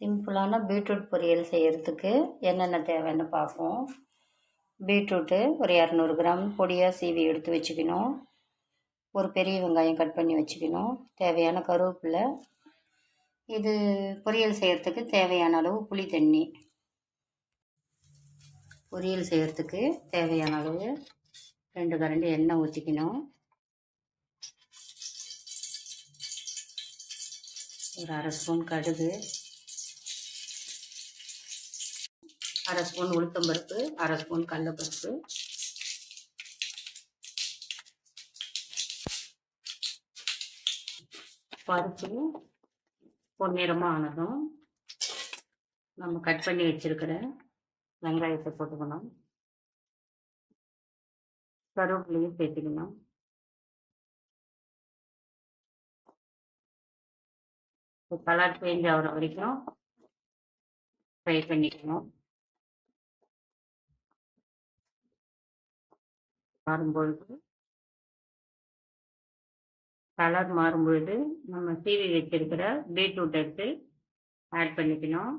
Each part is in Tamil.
சிம்பிளான பீட்ரூட் பொரியல் செய்கிறதுக்கு என்னென்ன தேவைன்னு பார்ப்போம். பீட்ரூட்டு ஒரு இரநூறு கிராம் பொடியாக சீவி எடுத்து வச்சுக்கணும். ஒரு பெரிய வெங்காயம் கட் பண்ணி வச்சுக்கணும். தேவையான கருவேப்பிலை. இது பொரியல் செய்கிறதுக்கு தேவையான அளவு புளி தண்ணி. பொரியல் செய்கிறதுக்கு தேவையான அளவு ரெண்டு கரண்டி எண்ணெய் ஊற்றிக்கணும் ஒரு அரை ஸ்பூன் கடுகு. அரை ஸ்பூன் உளுத்தம்பருப்பு அரை ஸ்பூன் கடலப்பருப்பு. பருப்பு பொன்னிறமாக ஆனதும் நம்ம கட் பண்ணி வச்சிருக்கிற வெங்காயத்தை போட்டுக்கணும். கருவேப்பிலையும் சேர்த்துக்கணும். கலர் சேஞ்ச் ஆகிற வரைக்கும் ஃப்ரை பண்ணிக்கணும். மாறும்பொழுது கலர் மாறும்பொழுது நம்ம சீவி வச்சிருக்கிற பீட்ரூட் எடுத்து ஆட் பண்ணிக்கணும்.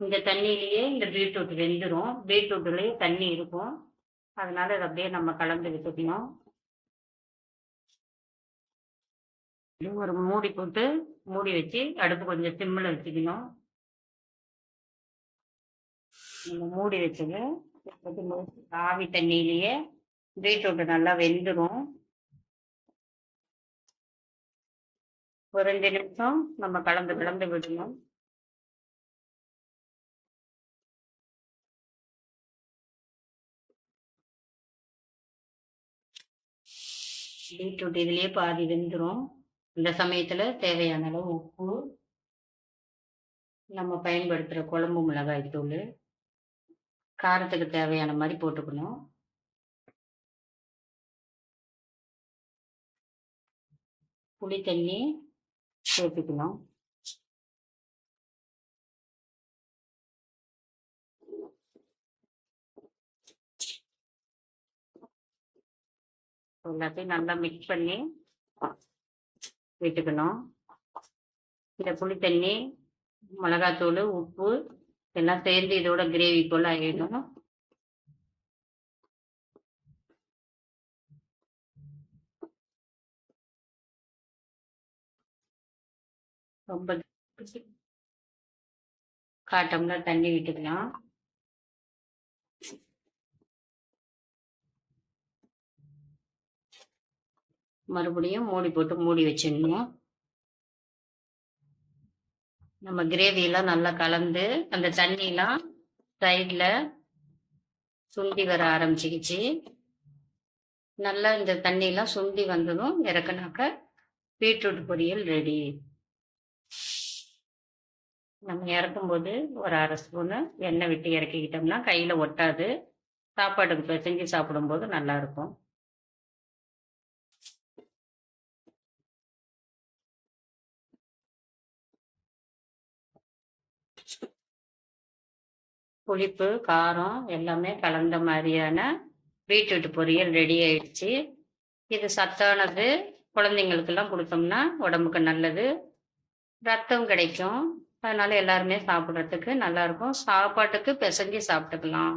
இந்த தண்ணியிலேயே இந்த பீட்ரூட் வெந்துடும் பீட்ரூட்லேயே தண்ணி இருக்கும். அதனால அதை அப்படியே நம்ம கலந்து விட்டுக்கணும். ஒரு மூடி போட்டு மூடி வச்சு அடுப்பு கொஞ்சம் சிம்மில் வச்சுக்கணும். மூடி வச்சது ஆவி தண்ணியிலேயே பீட்ரூட் நல்லா வெந்துடும் ஒரு ரெண்டு நிமிஷம் நம்ம கலந்து கலந்து விடணும். பீட்ரூட் இதுலயே பாதி வெந்துடும் இந்த சமயத்துல தேவையான அளவு உப்பு. நம்ம பயன்படுத்துகிற குழம்பு மிளகாய் தூள் காரத்துக்கு தேவையான மாதிரி போட்டுக்கணும். புளி தண்ணி சேர்த்துக்கணும். எல்லாத்தையும் நல்லா மிக்ஸ் பண்ணி விட்டுக்கணும். இந்த புளி தண்ணி மிளகாத்தூள் உப்பு எல்லாம் சேர்ந்து இதோட கிரேவி போல் ஆகிடும் ரொம்ப காட்டம்னா தண்ணி விட்டுக்கலாம். மறுபடியும் மூடி போட்டு மூடி வச்சிடணும். நம்ம கிரேவியெல்லாம் நல்லா கலந்து அந்த தண்ணியெலாம் சைடில் சுண்டி வர ஆரம்பிச்சிக்கிச்சு. நல்லா இந்த தண்ணியெலாம் சுண்டி வந்ததும் இறக்குனாக்க பீட்ரூட் பொரியல் ரெடி நம்ம இறக்கும்போது ஒரு அரை ஸ்பூனு எண்ணெய் விட்டு இறக்கிக்கிட்டோம்னா கையில் ஒட்டாது. சாப்பாட்டுக்கு பிசைஞ்சு சாப்பிடும்போது நல்லாயிருக்கும் புளிப்பு காரம் எல்லாமே கலந்த மாதிரியான பீட்ரூட் பொரியல் ரெடி ஆயிடுச்சு. இது சத்தானது. குழந்தைங்களுக்கெல்லாம் கொடுத்தோம்னா உடம்புக்கு நல்லது. ரத்தம் கிடைக்கும். அதனால எல்லாருமே சாப்பிட்றதுக்கு நல்லா இருக்கும். சாப்பாட்டுக்கு பிசைஞ்சு சாப்பிட்டுக்கலாம்.